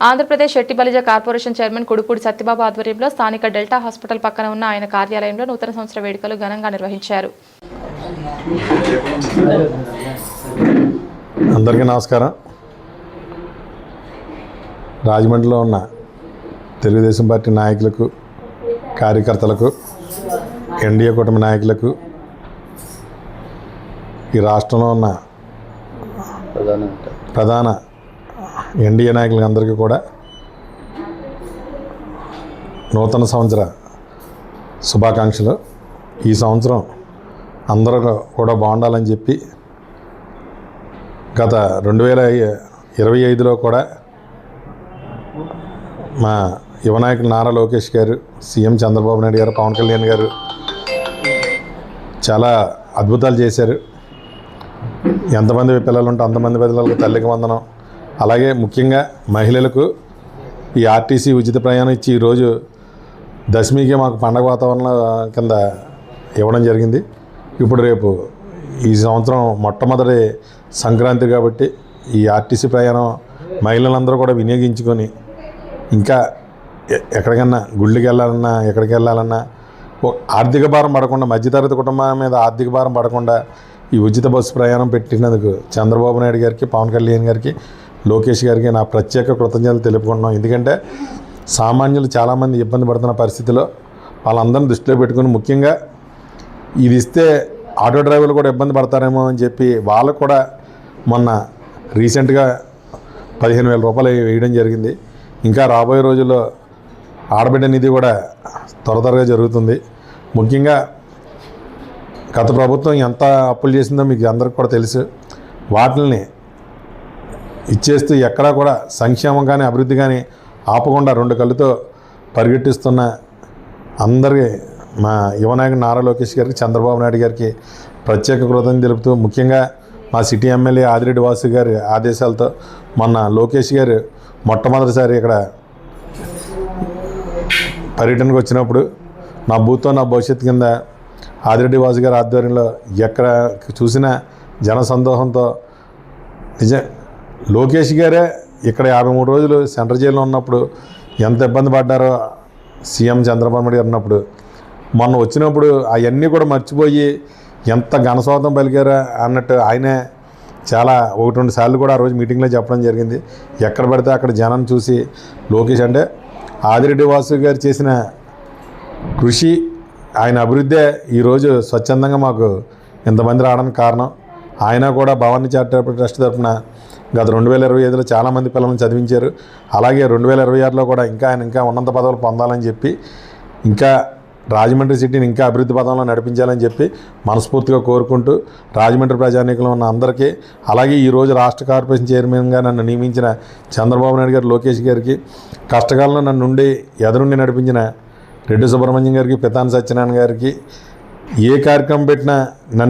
Andhra Pradesh Setti Balija corporation chairman Kudupudi Satyababu ఆధ్వర్యంలో స్థానిక delta hospital పక్కన ఉన్న ఆయన కార్యాలయంలో నూతన సంవత్సర వేడుకలు ఘనంగా నిర్వహించారు. అందరికీ నమస్కారం. రాజమండ్రిలో ఉన్న తెలుగుదేశం పార్టీ నాయకులకు కార్యకర్తలకు ఎన్డీఏ కుటుంబ నాయకులకు ఈ రాష్ట్రంలో ఉన్న ప్రధాన ఎన్డీఏ నాయకులకి అందరికీ కూడా నూతన సంవత్సర శుభాకాంక్షలు. ఈ సంవత్సరం అందరూ కూడా బాగుండాలని చెప్పి గత రెండు వేల ఇరవై ఐదులో కూడా మా యువనాయకులు నారా లోకేష్ గారు సీఎం చంద్రబాబు నాయుడు గారు పవన్ కళ్యాణ్ గారు చాలా అద్భుతాలు చేశారు. ఎంతమంది పిల్లలు ఉంటే అంతమంది పిల్లలకు తల్లికి వందనం. అలాగే ముఖ్యంగా మహిళలకు ఈ ఆర్టీసీ ఉచిత ప్రయాణం ఇచ్చి ఈరోజు దశమికి మాకు పండగ వాతావరణం కింద ఇవ్వడం జరిగింది. ఇప్పుడు రేపు ఈ సంవత్సరం మొట్టమొదటి సంక్రాంతి కాబట్టి ఈ ఆర్టీసీ ప్రయాణం మహిళలందరూ కూడా వినియోగించుకొని ఇంకా ఎ- ఎక్కడికన్నా గుళ్ళకి వెళ్ళాలన్నా ఎక్కడికి వెళ్ళాలన్నా ఆర్థిక భారం పడకుండా మధ్యతరగతి కుటుంబం మీద ఆర్థిక భారం పడకుండా ఈ ఉచిత బస్సు ప్రయాణం పెట్టినందుకు చంద్రబాబు నాయుడు గారికి పవన్ కళ్యాణ్ గారికి లోకేష్ గారికి నా ప్రత్యేక కృతజ్ఞతలు తెలుపుకుంటున్నాం. ఎందుకంటే సామాన్యులు చాలామంది ఇబ్బంది పడుతున్న పరిస్థితిలో వాళ్ళందరిని దృష్టిలో పెట్టుకుని ముఖ్యంగా ఇది ఇస్తే ఆటో డ్రైవర్లు కూడా ఇబ్బంది పడతారేమో అని చెప్పి వాళ్ళకు కూడా మొన్న రీసెంట్గా పదిహేను వేల రూపాయలు వేయడం జరిగింది. ఇంకా రాబోయే రోజుల్లో ఆడబిడ్డ నిధి కూడా త్వర త్వరగా జరుగుతుంది. ముఖ్యంగా గత ప్రభుత్వం ఎంత అప్పులు చేసిందో మీకు అందరికి కూడా తెలుసు. వాటిని ఇచ్చేస్తూ ఎక్కడా కూడా సంక్షేమం కానీ అభివృద్ధి కానీ ఆపకుండా రెండు కళ్ళుతో పరిగెట్టిస్తున్న అందరి మా యువనాయకుడు నారా లోకేష్ గారికి చంద్రబాబు నాయుడు గారికి ప్రత్యేక కృతజ్ఞత తెలుపుతూ ముఖ్యంగా మా సిటీ ఎమ్మెల్యే ఆదిరెడ్డి వాసు గారి ఆదేశాలతో మొన్న లోకేష్ గారు మొట్టమొదటిసారి ఇక్కడ పర్యటనకు వచ్చినప్పుడు నా భూతో నా భవిష్యత్తు కింద ఆదిరెడ్డి వాసు గారి ఆధ్వర్యంలో ఎక్కడ చూసినా జన సందోహంతో నిజ లోకేష్ గారే ఇక్కడ యాభై మూడు రోజులు సెంట్రల్ జైల్లో ఉన్నప్పుడు ఎంత ఇబ్బంది పడ్డారో సీఎం చంద్రబాబు నాయుడు గారు ఉన్నప్పుడు మొన్న వచ్చినప్పుడు అవన్నీ కూడా మర్చిపోయి ఎంత ఘనస్వాతం పలికారో అన్నట్టు ఆయనే చాలా ఒకటి రెండు సార్లు కూడా ఆ రోజు మీటింగ్లో చెప్పడం జరిగింది. ఎక్కడ పడితే అక్కడ జనం చూసి లోకేష్ అంటే ఆదిరెడ్డి వాసు గారు చేసిన కృషి ఆయన అభివృద్ధే ఈరోజు స్వచ్ఛందంగా మాకు ఇంతమంది రావడానికి కారణం. ఆయన కూడా భవానీ చారిటబుల్ ట్రస్ట్ తరఫున గత రెండు వేల ఇరవై ఐదులో చాలామంది పిల్లల్ని చదివించారు. అలాగే రెండు వేల ఇరవై ఆరులో కూడా ఇంకా ఆయన ఇంకా ఉన్నత పదవులు పొందాలని చెప్పి ఇంకా రాజమండ్రి సిటీని ఇంకా అభివృద్ధి పదంలో నడిపించాలని చెప్పి మనస్ఫూర్తిగా కోరుకుంటూ రాజమండ్రి ప్రజానీకంలో ఉన్న అందరికీ అలాగే ఈరోజు రాష్ట్ర కార్పొరేషన్ చైర్మన్గా నన్ను నియమించిన చంద్రబాబు నాయుడు గారు లోకేష్ గారికి కష్టకాలంలో నన్ను ఉండి ఎదురుండి నడిపించిన రెడ్డి సుబ్రహ్మణ్యం గారికి పితాని సత్యనారాయణ గారికి ఏ కార్యక్రమం పెట్టినా నన్ను